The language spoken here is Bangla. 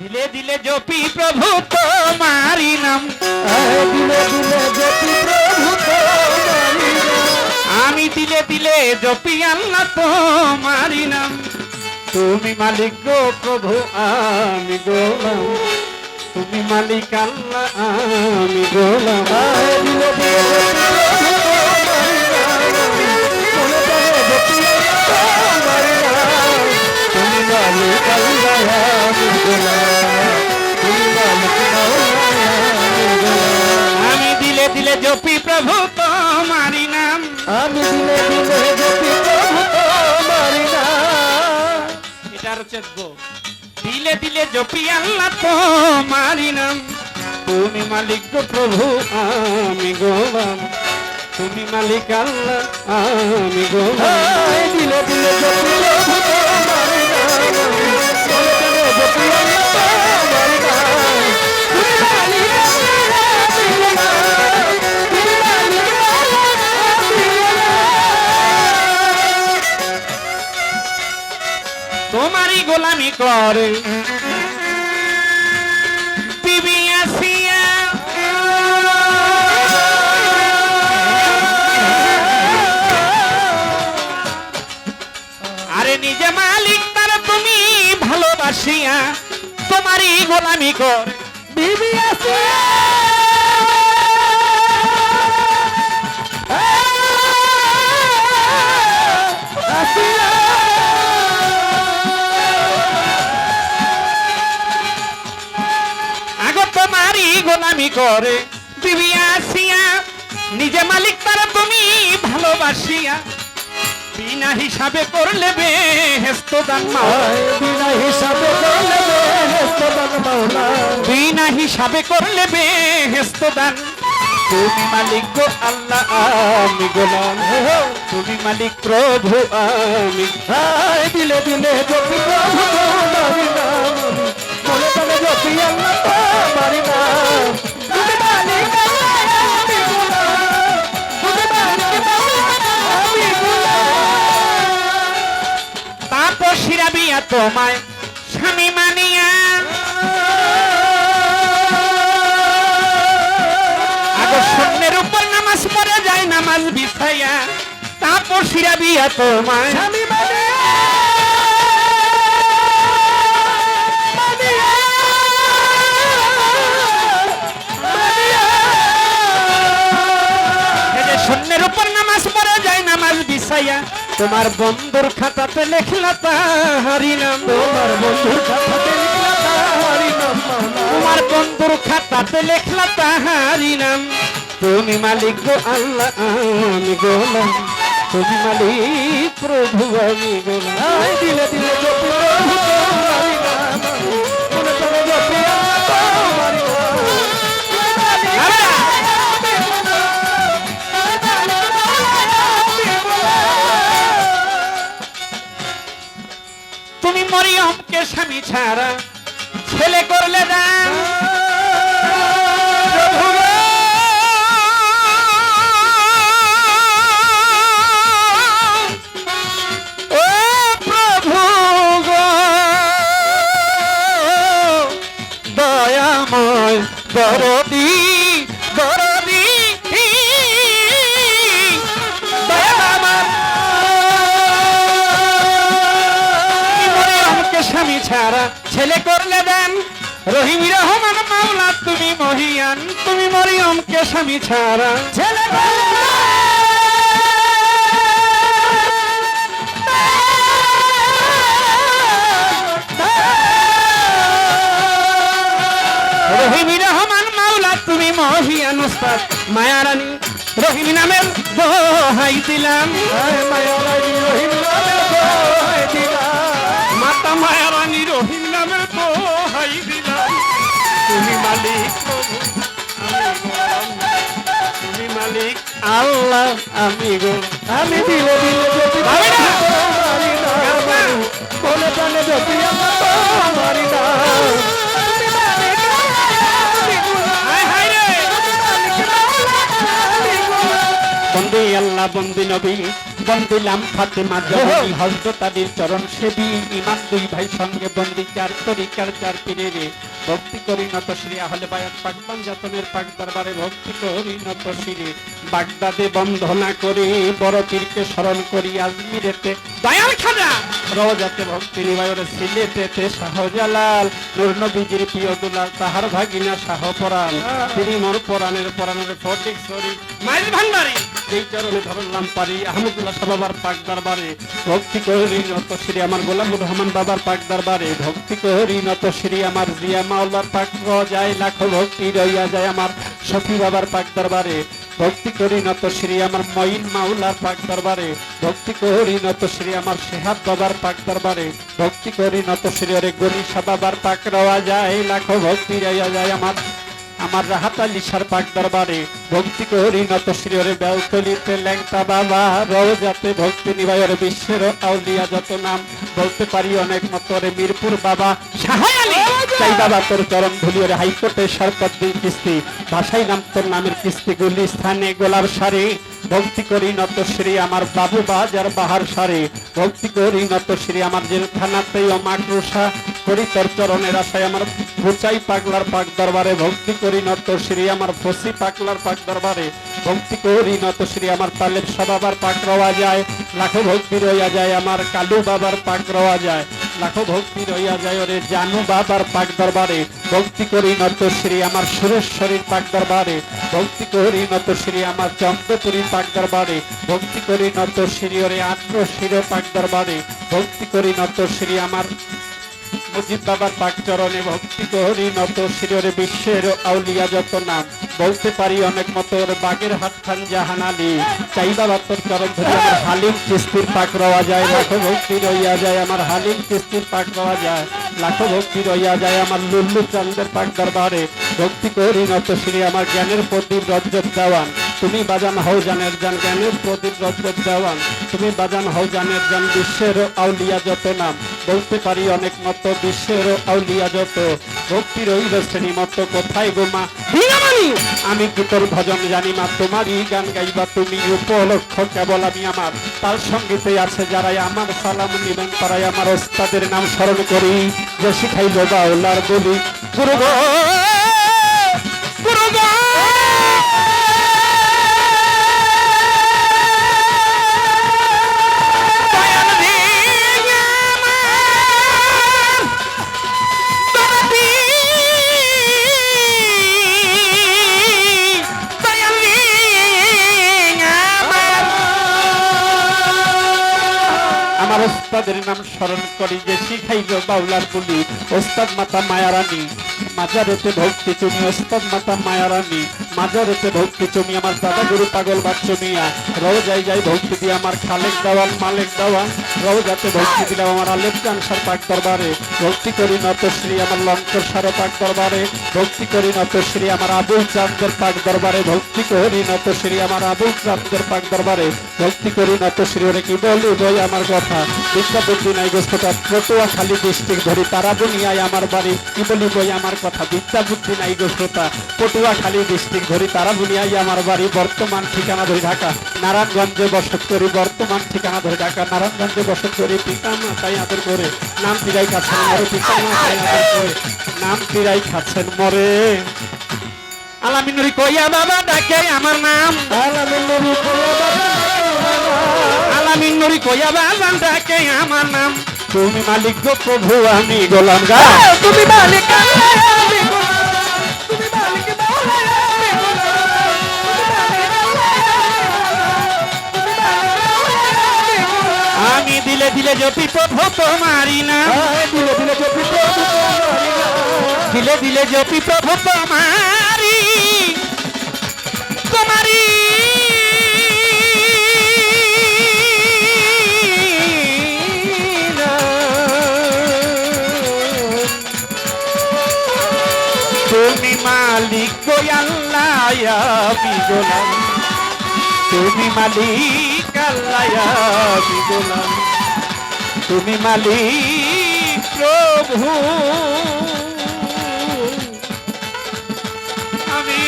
দিলে দিলে জপি প্রভু তোমারি নাম। দিলে দিলে জ্যোতি প্রভু তোমারি নাম। আমি দিলে দিলে জপি আল্লাহ তোমারি নাম। তুমি মালিক গো প্রভু আমি গোলাম। তুমি মালিক আল্লাহ আমি গোলাম। দিলে দিলে। তুমি মালিক আল্লাহ, আমি দিলে দিলে জপি প্রভু তোমারি নাম। আমি দিলে দিলে জ্যোতি প্রভু তোমারি নাম। এটার গো। দিলে দিলে জপি আল্লাহ তোমারি নাম। তুমি মালিক গো প্রভু আমি গোলাম। তুমি মালিক আল্লাহ আমি গোলাম। দিলে করে। আরে নিজে মালিক তার তুমি ভালোবাসিয়া তোমারই গোলামি কর। বিবি আসিয়া বিবি আসিয়া নিজে মালিক তার তুমি ভালোবাসিয়া। বিনা হিসাবে করলে বেহেস্ত দান বিনা হিসাবে বিনা করলে বেহেস্ত দান তুমি মালিক গো আল্লাহ আমি গোলাম। তুমি মালিক প্রভু আমি দিলে দিলে জপি প্রভু মনে জপি আল্লাহ তোমায় স্বামী মানিয়া। আগো স্বর্ণের উপর নামাজ পড়ে যায় নামাজ বিছাইয়া তারপর শিরাবিয়া তোমায় স্বামী উপর নামাজ পড়ে যায় নামাজ বিছাইয়া তোমার বন্ধুর খাতাতে লেখলা তাহারি নাম। তোমার বন্ধুর খাতাতে লেখলা তাহারি নাম। তোমার বন্ধুর খাতাতে লেখলা তাহারি নাম। তুমি মালিক গো আল্লাহ, আমি গোলাম। তুমি মালিক প্রভু, আমি গোলাম। দিলে দিলে প্রভু মরিয়মকে স্বামী ছাড়া ছেলে করলে গো! দয়াময় দরদি ছাড়া ছেলে করলে দেন। রহিম রহমান মাওলা তুমি মহিয়ান তুমি মরিয়মকে স্বামী ছাড়া। ছেলে রহিম রহমান মাওলা তুমি মহিয়ান উস্তাদ। মায়ারানী রহিম নামের দোহাই দিলাম। মাতা মায়ারানী মালিক। তুমি মালিক আল্লাহ আমি গো আমি দিলে দিলে যদি ভাবি না। তোমারি নাম। মনে প্রাণে যদি আমার। বন্দি আল্লাহ বন্দি নবী বন্দিলাম ফাতেমা জননী হজরত আলীর চরণ সেবী ইমাম দুই ভাই সঙ্গে বন্দি চার তরিকার চার পীরে রে ভক্তি করি নত শ্রী আহলে বায়াত পাকবান জাতনের পাক দরবারে ভক্তি করি নত শ্রী। বাগদাদে বন্ধনা করি, বড় পীরকে স্মরণ করি আজমিরেতে। দয়াল খাজা! রওজাতে ভক্তি নিবায়রে সিলেটেতে শাহজালাল, নূর নবীজির প্রিয় দুলাল, তাহার ভাগিনা শাহ পরাণ। তিনি মোর পরাণের পরাণের ফটিক সরি মাইল ভান্ডারি! এই চরণে ধরলাম পারি, আহমদুল্লাহ শাহ বাবার পাক দরবারে। ভক্তি করি নত শ্রী আমার গোলামুর রহমান বাবার পাক দরবারে। ভক্তি করি নত শ্রী আমার জিয়া মাওলার পাক যায় লাখো ভক্তি রইয়া যায় আমার সফি বাবার পাক দরবারে। ভক্তি করি নত শ্রী আমার মঈন মাওলার পাক দরবারে। ভক্তি করি নত শ্রী আমার শেহাব বাবার পাক দরবারে। ভক্তি করি নত শ্রী অরে গরিষা বাবার পাক রওয়া যায়, লাখো ভক্তি রইয়া যায় আমার আমার রাহাত আলী সার পাক দরবারে ভক্তি করি নত শ্রীরে বেলতলিতে ল্যাংটা বাবা রোজাতে ভক্তি নিবায়র বিশ্বের আউলিয়া যত নাম বলতে পারি অনেক মতরে মিরপুর বাবা চাই বাবা তোর চরণ ধুলিয়ে হাইকোর্টে সরকার কিস্তি ভাষাই নাম তোর নামের কিস্তি গুলি স্থানে গোলার সারে। ভক্তি করি নত শ্রী আমার বাবু বাজার বাহার সারে। ভক্তি করি নত শ্রী আমার জেলখানাতেই অমাক্রোশা করি তোর চরণের আশায় আমার ফুচাই পাগলার পাক দরবারে, ভক্তি করি নত শ্রী আমার ফসি পাগলার পাক দরবারে, ভক্তি করি নত শ্রী আমার তালেব সবাবার পাক রওয়া যায়। লাখো ভক্তি রইয়া যায়, আমার কালু বাবার পাক রওয়া যায়। লাখো ভক্তি রইয়া যায়, ওরে জানু বাবার পাক দরবারে, ভক্তি করি নত শ্রী আমার সুরেশ্বরীর পাক দরবারে, ভক্তি করি নত শ্রী আমার চন্দ্রপুরীর পাক দরবারে, ভক্তি করি নত শ্রী ওরে আত্মশির পাক দরবারে, ভক্তি করি নত শ্রী আমার মুজিব বাবার পাক চরণে ভক্তি করি নত শিরে বিশ্বের আউলিয়া যত নাম। বলতে পারি অনেক মতো ওর বাগের হাত খান জাহান আলী। চাই বাবার তোর চরণ ধরে, আমার হালিম কিস্তির পাক রওয়া যায়, লাখো ভক্তি রইয়া যায়, আমার হালিম কিস্তির পাক রওয়া যায়, লাখো ভক্তি রইয়া যায়, আমার লুল্লু চন্দ্রের পাক দরবারে। ভক্তি করি নত শ্রী, আমার জ্ঞানের প্রদীপ রজত দেওয়ান। তুমি বাজান হও জান জ্ঞানের প্রদীপ রজত দেওয়ান। তুমি বাজান হও জান বিশ্বের আউলিয়া যত নাম। বলতে পারি অনেক মতো বিশ্বের আউলিয়া যত। ভক্তি রইল শ্রেণি মতো কোথায় গোমা আমি কি তোর ভজন জানি মা তোমারই গান গাইবা তুমি উপলক্ষ কেবল আমি আমার। তার সঙ্গীতে আছে যারাই আমার সালাম নিবেন তারাই আমার ওস্তাদের নাম স্মরণ করি। যে শিখাইল বাউলার বলি গুরু ওস্তাদের নাম স্মরণ করি যে শিখাইল বাউলার বলি। ওস্তাদ মাতা মায়ারানী, মাজারেতে ভক্তি তুমি ওস্তাদ মাতা মায়ারানী মাজারেতে ভক্তি তুমি আমার দাদা গুরু পাগল বাচ্চু মিয়া রোজাই যাই ভক্তি দিয়ে আমার খালেক দেওয়াল মালেক দেওয়াল রোজাতে ভক্তি দিলাম আমার আলেপ জানসার পাক দরবারে। ভক্তি করি নতশ্রী আমার লঙ্কর সার পাক দরবারে। ভক্তি করি নতশ্রী আমার আবুল চাঁদের পাক দরবারে। ভক্তি করি নতশ্রী আমার আবুল চাঁদের পাক দরবারে। ভক্তি করি নতশ্রী ওরে কি বলি, বই আমার কথা। বিদ্যা বুদ্ধি নাই গোষ্ঠটা পটুয়া খালি ডিস্ট্রিক্ট ধরি, তারা দুনিয়ায় আমার বাড়ি। কি বলি বই আমার কথা? বিদ্যা বুদ্ধি নাই গোষ্ঠটা পটুয়া খালি ডিস্ট্রিক্ট ধরি তারা দুনিয়ায় আমার বাড়ি বর্তমান ঠিকানা ধরি ঢাকা। নারায়ণগঞ্জে বসত করি বর্তমান ঠিকানা ধরে ঢাকা। নারায়ণগঞ্জে বসত করি পিতা মাতাই আদর করে। নাম পিরাই খাচ্ছেন মরে পিতা মাতাই আদর করে। নাম পিরাই খাচ্ছেন মরে। আলামিনুরি কইয়া বাবা ডাকে আমার নাম। আলামিন নুরি কইয়া বাবা ডাকে আমার নাম। তুমি মালিক গো প্রভু আমি গোলাম গা। তুমি মালিক আমি জপি প্রভু তোমারি নাম আয় দিলে দিলে জপি প্রভু। দিলে দিলে জপি প্রভু তোমারি তোমারি। তুমি মালিক গো আল্লাহ আমি গোলাম। তুমি মালিক আল্লাহ আমি গোলাম। তুমি মালিক প্রভু। আমি